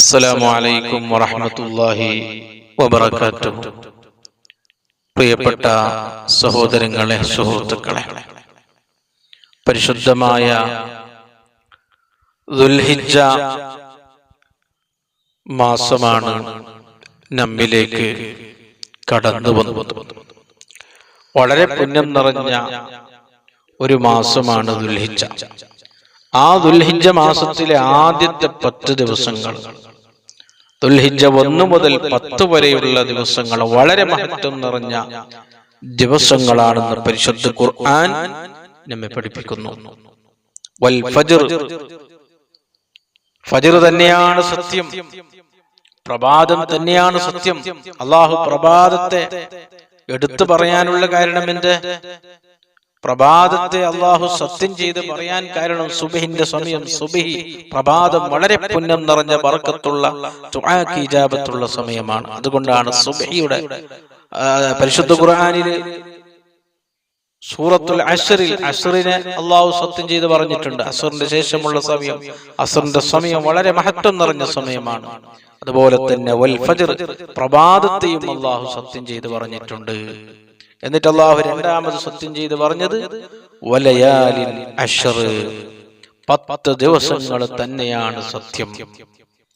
അസ്സലാമു അലൈക്കും വറഹ്മത്തുള്ളാഹി വബറകാതുഹു. പ്രിയപ്പെട്ട സഹോദരങ്ങളെ സുഹൃത്തുക്കളെ പരിശുദ്ധമായ ദുൽഹിജ്ജ മാസമാണ് നമ്മിലേക്ക് കടന്നു വന്നത്. വളരെ പുണ്യം നിറഞ്ഞ ഒരു മാസമാണ് ദുൽഹിജ്ജ. ആ ദുൽഹിജ്ജ മാസത്തിലെ ആദ്യത്തെ പത്ത് ദിവസങ്ങൾ ദുൽഹിജ്ജ ഒന്നു മുതൽ പത്ത് വരെയുള്ള ദിവസങ്ങൾ വളരെ മഹത്വം നിറഞ്ഞ ദിവസങ്ങളാണെന്ന് പരിശുദ്ധ ഖുർആൻ നമ്മെ പഠിപ്പിക്കുന്നു. വൽ ഫജ്ർ. ഫജ്ർ. തന്നെയാണ് സത്യം. പ്രഭാതം തന്നെയാണ് സത്യം. അള്ളാഹു പ്രഭാതത്തെ എടുത്തു പറയാനുള്ള കാരണം എന്ത് പ്രഭാതത്തെ അള്ളാഹു സത്യം ചെയ്ത് പറയാൻ കാരണം സുബിഹിന്റെ സമയം സുബിഹി. പ്രഭാതം വളരെ പുന്നം നിറഞ്ഞ ബർക്കത്തുള്ള ഇജാബത്തുള്ള സമയമാണ്. അതുകൊണ്ടാണ് സുബഹിയുടെ പരിശുദ്ധ ഖുർആാനിൽ സൂറത്തുൽ അഷറിൽ അഷറിനെ അള്ളാഹു സത്യം ചെയ്ത് പറഞ്ഞിട്ടുണ്ട്. അസറിന്റെ ശേഷമുള്ള സമയം അസറിന്റെ സമയം വളരെ മഹത്വം നിറഞ്ഞ സമയമാണ്. അതുപോലെ തന്നെ വൽ ഫജ്ർ പ്രഭാതത്തെയും അള്ളാഹു സത്യം ചെയ്ത് പറഞ്ഞിട്ടുണ്ട്. എന്നിട്ട് അള്ളാഹു രണ്ടാമത് സത്യം ചെയ്ത് പറഞ്ഞത് വലയാലിൻ പത്ത് ദിവസങ്ങൾ തന്നെയാണ് സത്യം.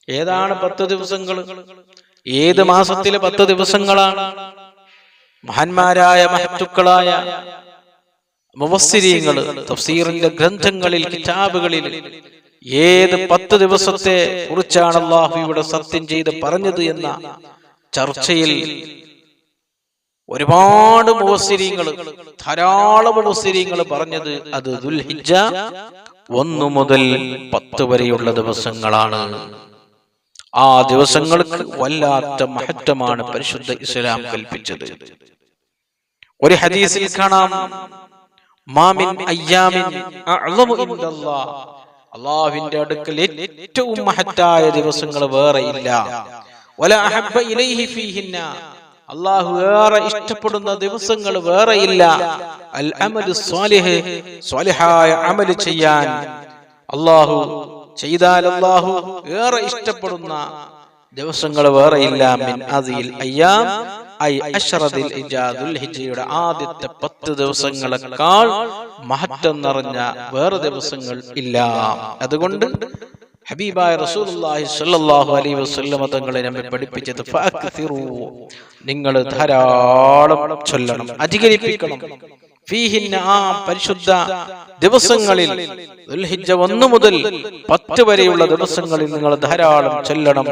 ഏതാണ് പത്ത് ദിവസങ്ങൾ? ഏത് മാസത്തിലെ പത്ത് ദിവസങ്ങളാണ്? മഹാന്മാരായ മഹത്തുക്കളായ മുവസ്സിരിയങ്ങൾ തഫ്സീറിന്റെ ഗ്രന്ഥങ്ങളിൽ കിതാബുകളിൽ ഏത് പത്ത് ദിവസത്തെ കുറിച്ചാണ് അള്ളാഹു ഇവിടെ സത്യം ചെയ്ത് പറഞ്ഞത് എന്ന ചർച്ചയിൽ ഒരുപാട് മുവസ്സിരീങ്ങൾ ധാരാളം മുവസ്സിരീങ്ങൾ പറഞ്ഞത് അത് ദുൽഹിജ്ജ ഒന്നു മുതൽ പത്ത് വരെയുള്ള ദിവസങ്ങളാണ്. ആ ദിവസങ്ങൾക്ക് വല്ലാത്ത മഹത്വമാണ് പരിശുദ്ധ ഇസ്ലാം കൽപ്പിച്ചത്. ഒരു ഹദീസിൽ കാണാം. മാമിൻ അയ്യാമിൻ. അള്ളാഹുവിന്റെ അടുക്കൽ ഏറ്റവും മഹത്തായ ദിവസങ്ങൾ വേറെ ഇല്ല അള്ളാഹു ഏറെ ഇഷ്ടപ്പെടുന്ന ദിവസങ്ങൾ വേറെ ഇല്ല. അൽ അമലു സ്വാലിഹ് സ്വാലിഹായ ചെയ്യാൻ അള്ളാഹു ചെയ്താൽ അള്ളാഹു ഏറെ ഇഷ്ടപ്പെടുന്ന ദിവസങ്ങൾ വേറെ ഇല്ല. മിൻ അതിൽ അയ്യാം. ഐ അഷ്റദിൽ ഇജാദുൽ ഹിജ്ജയുടെ ആദ്യത്തെ പത്ത് ദിവസങ്ങളെക്കാൾ മഹത്വം നിറഞ്ഞ വേറെ ദിവസങ്ങൾ ഇല്ല. അതുകൊണ്ട് ഹബീബായ റസൂലുള്ളാഹി സ്വല്ലല്ലാഹു അലൈഹി വസല്ലമ തങ്ങളെ നമ്മെ പഠിപ്പിച്ചത് ഫഅക്സിറു. നിങ്ങൾ ധാരാളം ചൊല്ലണം അധികരിപ്പിക്കണം. ഫീഹിന്ന പരിശുദ്ധ ദിവസങ്ങളിൽ ദുൽഹിജ്ജ ഒന്ന് മുതൽ പത്ത് വരെയുള്ള ദിവസങ്ങളിൽ നിങ്ങൾ ധാരാളം ചൊല്ലണം.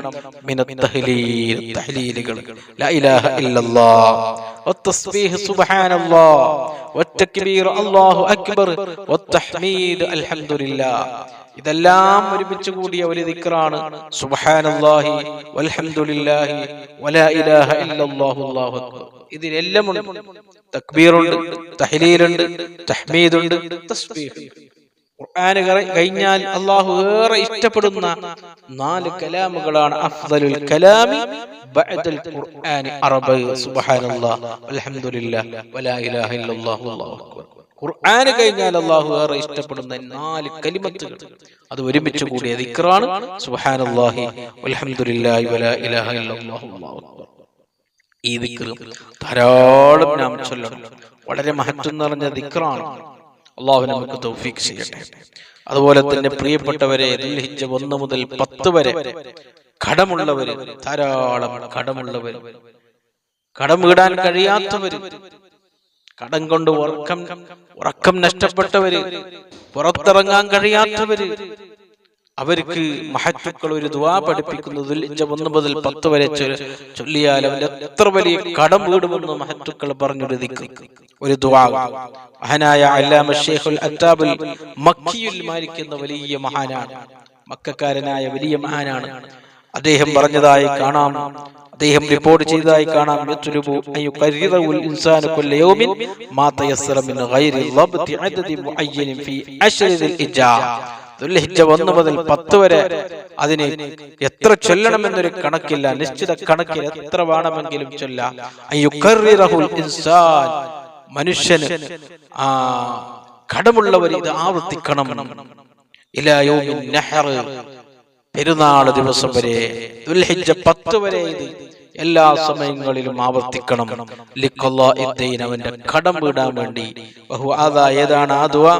തഹ്ലീലുകൾ. ലാ ഇലാഹ ഇല്ലല്ലാഹ്. വത്തസ്ബീഹ് സുബ്ഹാനല്ലാഹ്. വത്തക്ബീർ അല്ലാഹു അക്ബർ الحمد لله ഇതെല്ലാം ഒരുമിച്ച് കൂടിയ ഒരു ദിക്റാണ്. സുബ്ഹാനല്ലാഹി വൽഹംദുലില്ലാഹി വലാ ഇലാഹ ഇല്ലല്ലാഹു അല്ലാഹു അക്ബർ. ഇതിലെല്ലാം ഉണ്ട് തക്ബീറുണ്ട് തഹ്ലീലുണ്ട് തഹ്മീദുണ്ട് തസ്ബീഹ് ഖുർആന് കഴിഞ്ഞാൽ അള്ളാഹു ഏറെ ഇഷ്ടപ്പെടുന്ന നാല് കലാമുകളാണ് അഫ്ദലുൽ കലാമി ബഅദൽ ഖുർആനി അറബ്. സുബ്ഹാനല്ലാഹ് അൽഹംദുലില്ലാഹ് വലാ ഇലാഹ ഇല്ലല്ലാഹു അല്ലാഹു അക്ബർ. ഖുർആന് കഴിഞ്ഞാൽ അള്ളാഹു ഏറെ ഇഷ്ടപ്പെടുന്ന നാല് കലിമത്തുകൾ. അത് ഒരുമിച്ച് കൂടിയ ദിക്റാണ്. സുബ്ഹാനല്ലാഹി അൽഹംദുലില്ലാഹി വലാ ഇലാഹ ഇല്ലല്ലാഹു അല്ലാഹു അക്ബർ. ഈ ദിക്റും ധാരാളം നാം ചൊല്ലണം. വളരെ മഹത്വം നിറഞ്ഞ ദിക്റാണ്. അള്ളാഹു നമുക്ക് തൗഫീഖ് ചെയ്യട്ടെ. അതുപോലെ തന്നെ പ്രിയപ്പെട്ടവരെ ദുൽഹിജ്ജ ഒന്ന് മുതൽ പത്ത് വരെ കടമുള്ളവര് ധാരാളം കടമുള്ളവര്. കടം വീടാൻ കഴിയാത്തവര്. കടം കൊണ്ട് ഉറക്കം ഉറക്കം നഷ്ടപ്പെട്ടവര്. പുറത്തിറങ്ങാൻ കഴിയാത്തവര്. അവർക്ക് മഹത്തുക്കൾ ഒരു ദുവാ പഠിപ്പിക്കുന്നതിൽ ഇഞ്ച ഒന്ന് മുതൽ പത്ത് വരെ ചൊല്ലിയാൽ അവന്റെ എത്ര വലിയ കടം വീടുമെന്ന് മഹത്തുക്കൾ പറഞ്ഞൊരു ദിക്ക്. ഒരു ദുവാ മഹാനായ അല്ലാമ ഷേഖുൽ അത്താബുൽ മക്കിയുൽ വലിയ മഹാനാണ്. മക്കാരനായ വലിയ മഹാനാണ്. അദ്ദേഹം പറഞ്ഞതായി കാണാം. അദ്ദേഹം റിപ്പോർട്ട് ചെയ്തതായി കാണാം. ഇൻസാനു ദുൽഹിജ്ജ ഒന്ന് മുതൽ പത്ത് വരെ അതിന് എത്ര ചൊല്ലണമെന്നൊരു കണക്കില്ല. നിശ്ചിത കണക്കിൽ എത്ര വേണമെങ്കിലും ഇൻസാൻ. മനുഷ്യന് ആ കടമുള്ളവർ ഇത് ആവർത്തിക്കണം. നഹർ. പെരുന്നാൾ ദിവസം വരെ ദുൽഹിജ്ജ പത്ത് വരെ ഇത് എല്ലാ സമയങ്ങളിലും ആവർത്തിക്കണം. ലിഖല്ലാഇദ്ദീൻ അവന്റെ കടം വീടാൻ വേണ്ടി. ബഹു അതാ ഏതാണ് ആ ദുആ?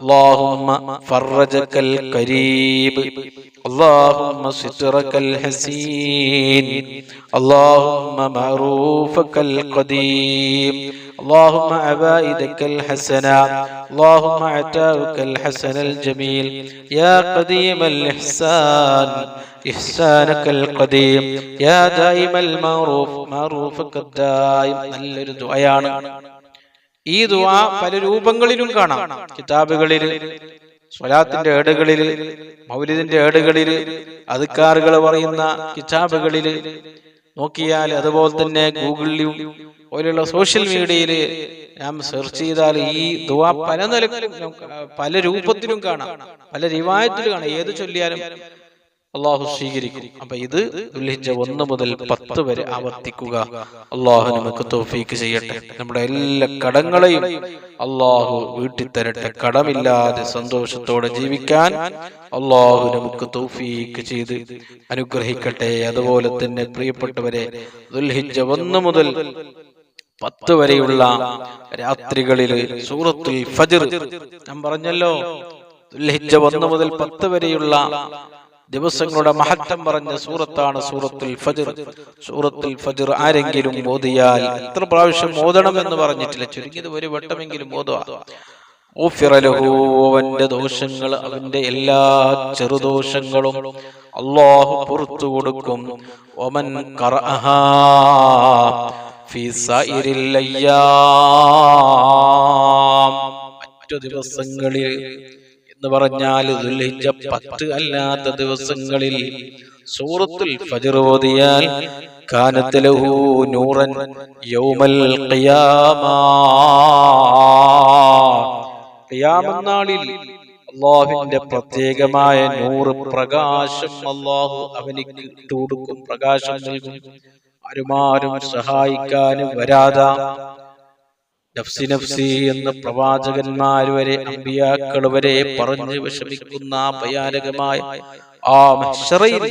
അല്ലാഹുമ്മ ഫർറജകൽ കരീബ്. اللهم سترك الحسين اللهم معروفك القديم اللهم عبائدك الحسنى اللهم عتاؤك الحسن الجميل يا قديم الإحسان إحسانك القديم يا دائم المعروف معروفك الدائم നല്ലൊരു ദുആയാണ് ഈ ദുആ പല രൂപങ്ങളിലും കാണാം കിതാബുകളിൽ സ്വലാത്തിന്റെ ഏടുകളിൽ മൗലിദിന്റെ ഏടുകളിൽ അതുക്കാറുകൾ പറയുന്ന കിതാബുകളിൽ നോക്കിയാൽ അതുപോലെ തന്നെ ഗൂഗിളിലും പോലെയുള്ള സോഷ്യൽ മീഡിയയിൽ നാം സെർച്ച് ചെയ്താൽ ഈ ദുആ പല നിലക്കും പല രൂപത്തിലും കാണാം പല രീവായത്തിലും കാണാം. ഏത് ചൊല്ലിയാലും അള്ളാഹു സ്വീകരിക്കും. അപ്പൊ ഇത് ദുൽഹിജ്ജ ഒന്ന് മുതൽ പത്ത് വരെ ആവർത്തിക്കുക. അള്ളാഹു നമുക്ക് തോഫീക്ക് ചെയ്യട്ടെ. നമ്മുടെ എല്ലാ കടങ്ങളെയും അള്ളാഹു വീട്ടിൽ തരട്ടെ കടമില്ലാതെ സന്തോഷത്തോടെ ജീവിക്കാൻ അള്ളാഹു നമുക്ക് തോഫീക്ക് ചെയ്ത് അനുഗ്രഹിക്കട്ടെ. അതുപോലെ തന്നെ പ്രിയപ്പെട്ടവരെ ദുൽഹിജ ഒന്ന് മുതൽ പത്ത് വരെയുള്ള രാത്രികളിൽ സൂറത്തുൽ ഫജിർ. ഞാൻ പറഞ്ഞല്ലോ ദുൽഹിജ ഒന്ന് മുതൽ പത്ത് വരെയുള്ള ദിവസങ്ങളുടെ മഹത്വം പറഞ്ഞ സൂറത്താണ് സൂറത്തുൽ ഫജ്ർ. സൂറത്തുൽ ഫജ്ർ ആരെങ്കിലും ഓതിയാൽ എത്ര പ്രാവശ്യം ഓതണം എന്ന് പറഞ്ഞിട്ടില്ല. ചുരുങ്ങിയത് ഒരു വട്ടമെങ്കിലും ഓതുക. അവന്റെ ദോഷങ്ങൾ അവന്റെ എല്ലാ ചെറുദോഷങ്ങളും അള്ളാഹു പുറത്തു കൊടുക്കും. ഒമൻ മറ്റു ദിവസങ്ങളിൽ എന്ന് പറഞ്ഞാൽ ദുൽഹിജ്ജ പത്ത് അല്ലാത്ത ദിവസങ്ങളിൽ സൂറത്തുൽ ഫജ്ർ ഓതിയാൽ കാനത്ത് നൂറൻ യൗമൽ ഖിയാമ. ഖിയാമനാളിൽ അള്ളാഹുവിന്റെ പ്രത്യേകമായ നൂറ് പ്രകാശം അള്ളാഹു അവനിക്ക് ഇട്ടുകൊടുക്കും പ്രകാശം നൽകും. ആരുമാരും സഹായിക്കാനും വരാതാ. നഫ്സി നഫ്സി എന്ന പ്രവാചകന്മാർ വരെ അമ്പിയാക്കൾ വരെ പറഞ്ഞു വിഷമിക്കുന്ന ഭയാനകമായ ആ മഹ്ശറയിൽ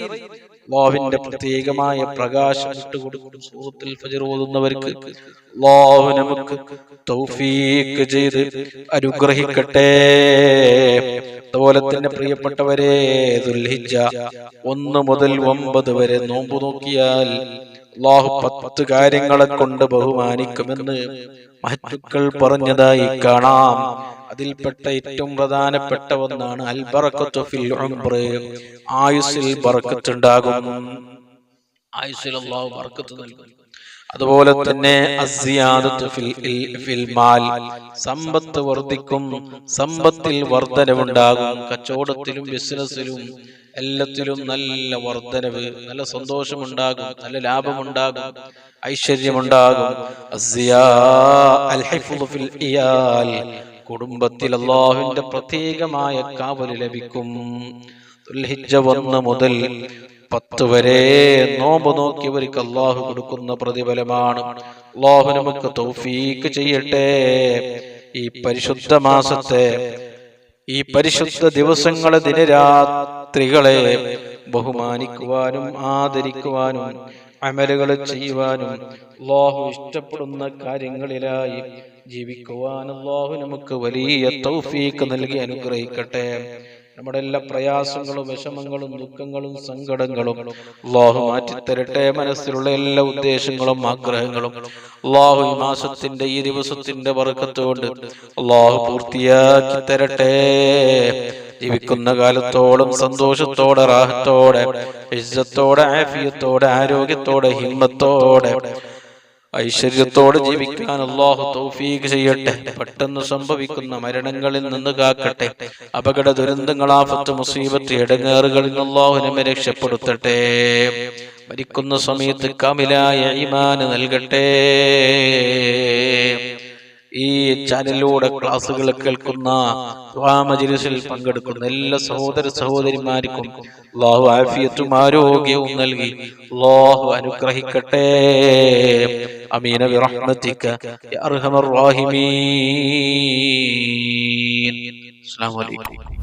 അള്ളാഹുവിന്റെ പ്രത്യേകമായ പ്രകാശം ഇട്ടുകൊടുക്കും സൂറത്തിൽ ഫജർ ഓതുന്നവർക്ക്. അള്ളാഹു നമുക്ക് തൗഫീക്ക് ചെയ്ത് അനുഗ്രഹിക്കട്ടെ. അതുപോലെ തന്നെ പ്രിയപ്പെട്ടവരെ ദുൽഹിജ്ജ ഒന്ന് മുതൽ ഒമ്പത് വരെ നോമ്പ് നോക്കിയാൽ അള്ളാഹു പത്ത് കാര്യങ്ങളെ കൊണ്ട് ബഹുമാനിക്കുമെന്ന് മഹത്തുക്കൾ പറഞ്ഞതായി കാണാം. അതിൽപ്പെട്ട ഏറ്റവും പ്രധാനപ്പെട്ട ഒന്നാണ് ആയുസ്സിൽ ബറക്കത്തുണ്ടാകും. ആയുസ്സിൽ അള്ളാഹു നൽകും. അതുപോലെ തന്നെ ഫിൽ മാൽ. സമ്പത്ത് വർദ്ധിക്കും സമ്പത്തിൽ വർധനവുണ്ടാകും. കച്ചവടത്തിലും ബിസിനസ്സിലും എല്ലാത്തിലും നല്ല വർധനവ്. നല്ല സന്തോഷമുണ്ടാകും നല്ല ലാഭമുണ്ടാകും ഐശ്വര്യമുണ്ടാകും. കുടുംബത്തിൽ അള്ളാഹുവിന്റെ പ്രത്യേകമായ കാവൽ ലഭിക്കും. ഒന്ന് മുതൽ പത്ത് വരെ നോമ്പ് നോക്കിയവർക്ക് അള്ളാഹു കൊടുക്കുന്ന പ്രതിഫലമാണ്. അള്ളാഹു നമുക്ക് തൗഫീക്ക് ചെയ്യട്ടെ. ഈ പരിശുദ്ധ മാസത്തെ ഈ പരിശുദ്ധ ദിവസങ്ങളെ ദിനരാത്രികളെ ബഹുമാനിക്കുവാനും ആദരിക്കുവാനും അമലുകൾ ചെയ്യുവാനും അള്ളാഹു ഇഷ്ടപ്പെടുന്ന കാര്യങ്ങളിലായി ജീവിക്കുവാൻ അള്ളാഹു നമുക്ക് വലിയ തൗഫീക്ക് നൽകി അനുഗ്രഹിക്കട്ടെ. നമ്മുടെ എല്ലാ പ്രയാസങ്ങളും വിഷമങ്ങളും ദുഃഖങ്ങളും സങ്കടങ്ങളും അള്ളാഹു മാറ്റിത്തരട്ടെ മനസ്സിലുള്ള എല്ലാ ഉദ്ദേശങ്ങളും ആഗ്രഹങ്ങളും. അള്ളാഹു ഈ മാസത്തിന്റെ ഈ ദിവസത്തിന്റെ വർക്കത്തുകൊണ്ട് അള്ളാഹു പൂർത്തിയാക്കി തരട്ടെ. ജീവിക്കുന്ന കാലത്തോളം സന്തോഷത്തോടെ റാഹത്തോടെ ഇജ്ജത്തോടെ ആഫിയത്തോടെ ആരോഗ്യത്തോടെ ഹിമ്മത്തോടെ ഐശ്വര്യത്തോടെ ജീവിക്കാൻ അള്ളാഹു തൗഫീഖ് ചെയ്യട്ടെ. പെട്ടെന്ന് സംഭവിക്കുന്ന മരണങ്ങളിൽ നിന്ന് കാക്കട്ടെ. അപകട ദുരന്തങ്ങളാഫത്ത് മുസീബത്ത് ഇടങ്ങേറുകളിൽ അള്ളാഹു നമ്മെ രക്ഷപ്പെടുത്തട്ടെ. മരിക്കുന്ന സമയത്ത് കമിലായ ഈമാന് നൽകട്ടെ. ഈ ചാനലിലൂടെ ക്ലാസ്സുകൾ കേൾക്കുന്ന മജിലിസിൽ പങ്കെടുക്കുന്ന എല്ലാ സഹോദര സഹോദരിമാർക്കും അള്ളാഹു ആഫിയത്തും ആരോഗ്യവും നൽകി. അള്ളാഹു അനുഗ്രഹിക്കട്ടെ. അമീന ബിറഹ്മതിക യാ അർഹമർ റഹീമീൻ. അസ്സലാമു